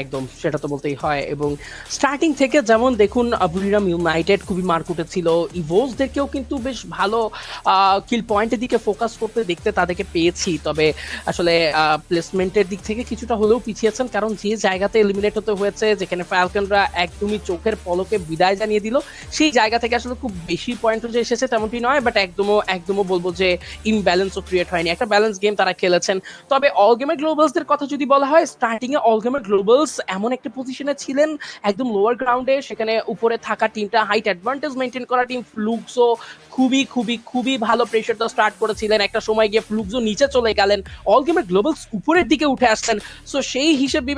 একদম সেটা তো বলতেই হয়। এবং স্টার্টিং থেকে যেমন দেখুন আহ, বুরিরাম ইউনাইটেড খুবই মারকুটে ছিল ইভোসদেরকেও কিন্তু বেশ ভালো কিল পয়েন্টের দিকে ফোকাস করতে দেখতে তাদেরকে পেয়েছি। তবে আসলে প্লেসমেন্টের দিক থেকে কিছুটা হলেও পিছিয়েছেন কারণ যে জায়গাতে এলিমিনেট হতে হয়েছে যেখানে ফ্যালকনরা একদমই চোখের পলকে বিদায় জানিয়ে দিল সেই জায়গা থেকে আসলে খুব বেশি পয়েন্ট যে এসেছে তেমনটি নয় বাট একদমও একদমও বলব যে ইমব্যালেন্সও ক্রিয়েট হয়নি। একটা ব্যালেন্স গেম তারা খেলেছেন। তবে অল গেমের গ্লোবালসদের কথা যদি বলা হয় স্টার্টিং এ অল গেমের গ্লোবালস এমন একটা পজিশনে ছিলেন, একদম লোয়ার গ্রাউন্ডে সেখানে উপরে থাকা টিমটা হাইট অ্যাডভান্টেজ মেনটেন করা টিম ফ্লুকসও খুবই খুবই খুবই ভালো প্রেশারটা স্টার্ট করেছিলেন। একটা সময় গিয়ে ফ্লুকসও নিচে চলে গেলেন অল গেমের গ্লোবালস উপরের দিকে উঠে আসলেন। সো সেই হিসেবে